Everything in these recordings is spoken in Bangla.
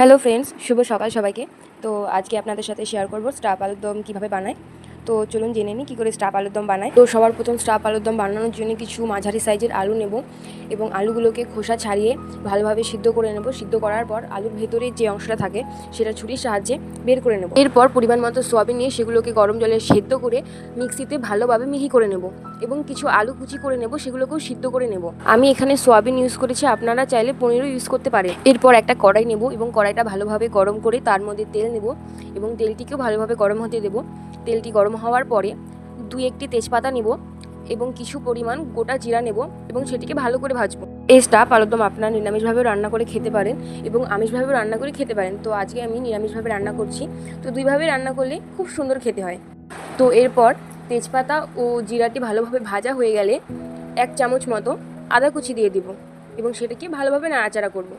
হ্যালো ফ্রেন্ডস শুভ সকাল সবাইকে। তো আজকে আপনাদের সাথে শেয়ার করব স্টাফ আলুর দম কীভাবে বানায়। তো চলুন জেনে নিই কী করে স্টাফ আলুর দম বানায়। তো সবার প্রথম স্টাফ আলুর দম বানানোর জন্য কিছু মাঝারি সাইজের আলু নেব এবং আলুগুলোকে খোসা ছাড়িয়ে ভালোভাবে সিদ্ধ করে নেব। সিদ্ধ করার পর আলুর ভেতরে যে অংশটা থাকে, সেটা ছুরির সাহায্যে বের করে নেব। এরপর পরিমাণ মতো সোয়াবিন নিয়ে সেগুলোকে গরম জলে সেদ্ধ করে মিক্সিতে ভালোভাবে মিহি করে নেব। এবং কিছু আলু কুচি করে নেব, সেগুলোকেও সিদ্ধ করে নেব। আমি এখানে সোয়াবিন ইউজ করেছি, আপনারা চাইলে পনিরও ইউজ করতে পারেন। এরপর একটা কড়াই নেব এবং কড়াইটা ভালোভাবে গরম করে তার মধ্যে তেল নেব এবং তেলটিকেও ভালোভাবে গরম হতে দেব। তেলটি গরম হওয়ার পরে দুই একটি তেজপাতা নেব এবং কিছু পরিমাণ গোটা জিরা নেব এবং সেটিকে ভালো করে ভাজবো। এই স্টাফ আলুরদম আপনারা নিরামিষভাবে রান্না করে খেতে পারেন এবং আমিষভাবেও রান্না করে খেতে পারেন। তো আজকে আমি নিরামিষভাবে রান্না করছি। তো দুইভাবে রান্না করলে খুব সুন্দর খেতে হয়। তো এরপর তেজপাতা ও জিরাটি ভালোভাবে ভাজা হয়ে গেলে এক চামচ মতো আদা কুচি দিয়ে দিব এবং সেটাকে ভালোভাবে নাড়াচাড়া করব।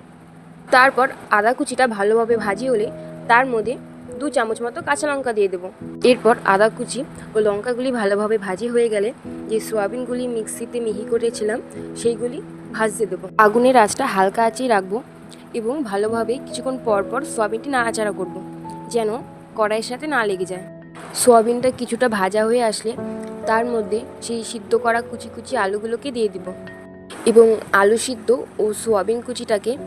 তারপর আদা কুচিটা ভালোভাবে ভাজি হলে তার মধ্যে দু চামচ মতো কাঁচা লঙ্কা দিয়ে দেবো। এরপর আদা কুচি ও লঙ্কাগুলি ভালোভাবে ভাজি হয়ে গেলে যে সোয়াবিনগুলি মিক্সিতে মিহি করেছিলাম সেইগুলি ভাজতে দেবো। আগুনের আঁচটা হালকা আঁচেই রাখব এবং ভালোভাবে কিছুক্ষণ পর পর সোয়াবিনটি নাড়াচাড়া করব যেন কড়াইয়ের সাথে না লেগে যায়। সোয়াবিনটা কিছুটা ভাজা হয়ে আসলে তার মধ্যে সেই সিদ্ধ করা কুচি কুচি আলুগুলোকে দিয়ে দিব। এবং আলু সিদ্ধ ও সোয়াবিন কুচিটাকে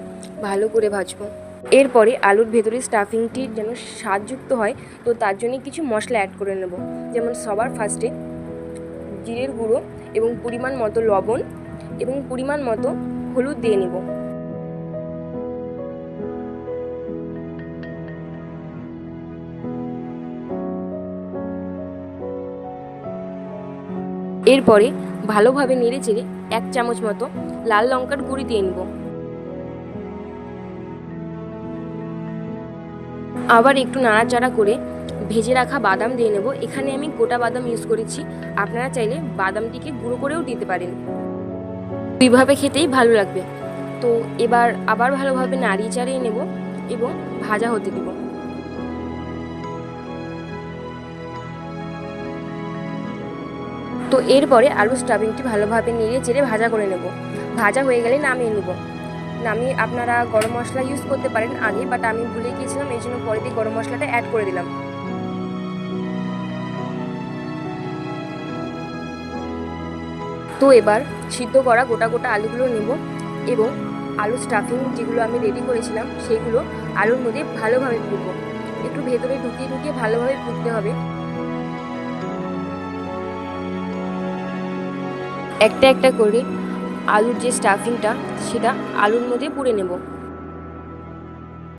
ভালো করে ভাজবো। এরপরে আলুর ভেতরে স্টাফিংটি যেন স্বাদযুক্ত হয়, তো তার জন্য কিছু মশলা অ্যাড করে নেব। যেমন সবার ফার্স্টে জিরের গুঁড়ো এবং পরিমাণ মতো লবণ এবং পরিমাণ মতো হলুদ দিয়ে নেব। এরপরে ভালোভাবে নেড়ে চেড়ে এক চামচ মতো লাল লঙ্কার গুঁড়ি দিয়ে নেব। আবার একটু নাড়াচাড়া করে ভেজে রাখা বাদাম দিয়ে নেব। এখানে আমি গোটা বাদাম ইউজ করেছি। আপনারা চাইলে বাদামটিকে গুঁড়ো করেও দিতে পারেন। দুইভাবে খেতেই ভালো লাগবে। তো এবার আবার ভালোভাবে নাড়িয়ে চাড়িয়ে নেব এবং ভাজা হতে দেব। তো এরপরে আলু স্টাফিংটি ভালোভাবে নেড়ে চেড়ে ভাজা করে নেব। ভাজা হয়ে গেলে নামিয়ে নেব। নামিয়ে আপনারা গরম মশলা ইউজ করতে পারেন আগে বাট আমি ভুলে গিয়েছিলাম, এই জন্য পরে দিয়ে গরম মশলাটা অ্যাড করে দিলাম। তো এবার সিদ্ধ করা গোটা গোটা আলুগুলো নেব এবং আলু স্টাফিং যেগুলো আমি রেডি করেছিলাম সেইগুলো আলুর মধ্যে ভালোভাবে পুড়ব একটু ভেতরে ঢুকিয়ে ঢুকিয়ে ভালোভাবে পুড়তে হবে। একটা একটা করে আলুর যে স্টাফিংটা সেটা আলুর মধ্যে পুড়ে নেব।